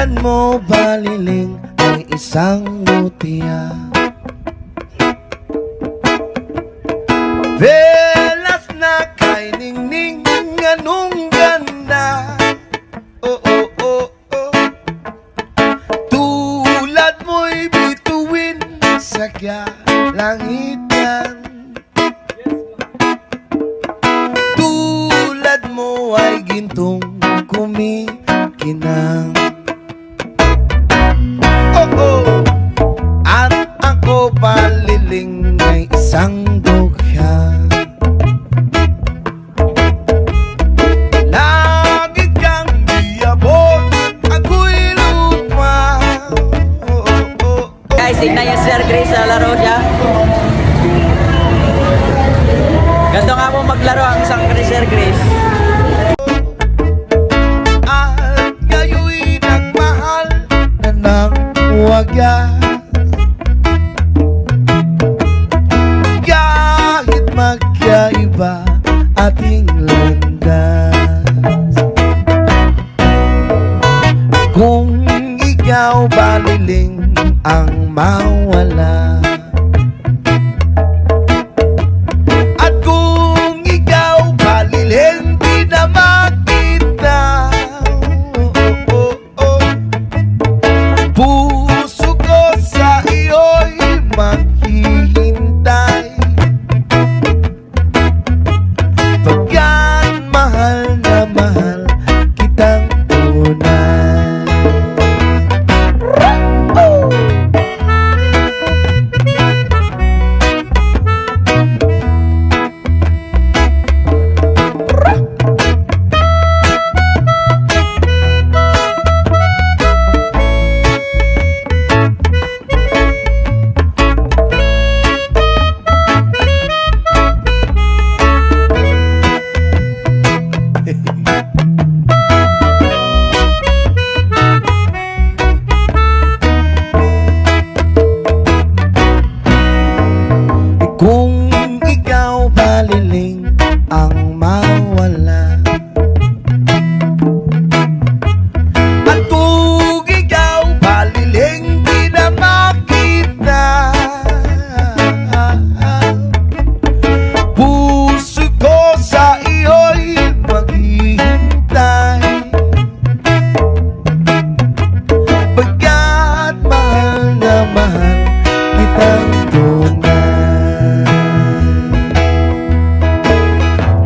Tulad mo baliling ay isang mutya Velas na kay ningning anong ganda? Oh oh oh oh Tulad mo'y bituin sa langitan Tulad Tignan niyo si Sir Chris sa laro niya. Ganito nga po maglaro ang isang Sir Chris. At ngayoy nagmahal na ng ating landas Kung ikaw baliling ang mawala.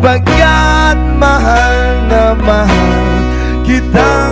Sapagkat mahal na mahal kita.